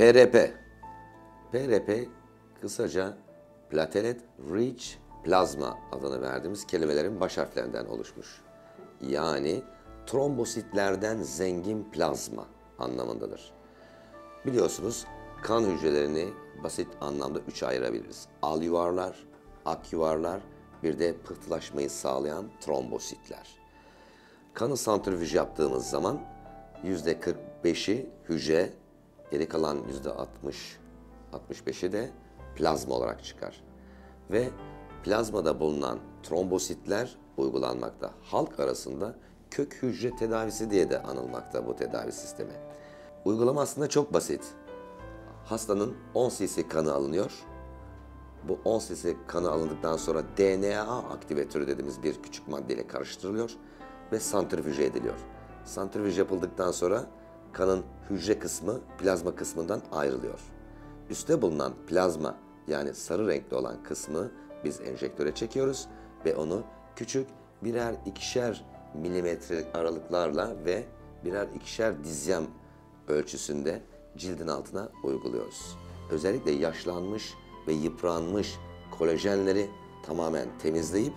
PRP. PRP kısaca Platelet Rich Plasma adını verdiğimiz kelimelerin baş harflerinden oluşmuş. Yani trombositlerden zengin plazma anlamındadır. Biliyorsunuz kan hücrelerini basit anlamda üçe ayırabiliriz. Al yuvarlar, ak yuvarlar, bir de pıhtılaşmayı sağlayan trombositler. Kanı santrifüj yaptığımız zaman yüzde 45'i hücre, geri kalan yüzde 60, 65'i de plazma olarak çıkar. Ve plazmada bulunan trombositler uygulanmakta. Halk arasında kök hücre tedavisi diye de anılmakta bu tedavi sistemi. Uygulama aslında çok basit. Hastanın 10 cc kanı alınıyor. Bu 10 cc kanı alındıktan sonra DNA aktivatörü dediğimiz bir küçük maddeyle karıştırılıyor ve santrifüje ediliyor. Santrifüj yapıldıktan sonra kanın hücre kısmı plazma kısmından ayrılıyor. Üste bulunan plazma yani sarı renkli olan kısmı biz enjektöre çekiyoruz ve onu küçük birer ikişer milimetrelik aralıklarla ve birer ikişer dizyem ölçüsünde cildin altına uyguluyoruz. Özellikle yaşlanmış ve yıpranmış kolajenleri tamamen temizleyip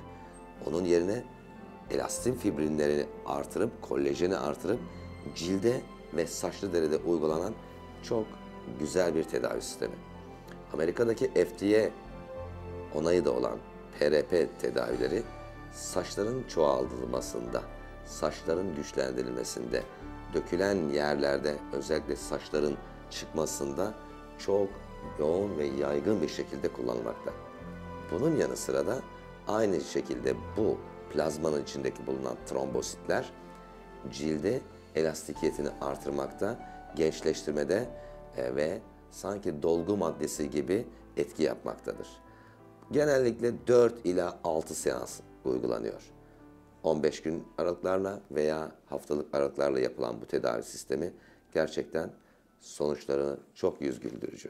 onun yerine elastin fibrinlerini artırıp, kolajeni artırıp cilde ve saçlı deride uygulanan çok güzel bir tedavi sistemi. Amerika'daki FDA onayı da olan PRP tedavileri saçların çoğaltılmasında, saçların güçlendirilmesinde, dökülen yerlerde özellikle saçların çıkmasında çok yoğun ve yaygın bir şekilde kullanılmakta. Bunun yanı sıra da aynı şekilde bu plazmanın içindeki bulunan trombositler cilde elastikiyetini artırmakta, gençleştirmede e, ve sanki dolgu maddesi gibi etki yapmaktadır. Genellikle 4 ila 6 seans uygulanıyor. 15 gün aralıklarla veya haftalık aralıklarla yapılan bu tedavi sistemi gerçekten sonuçları çok yüz güldürücü.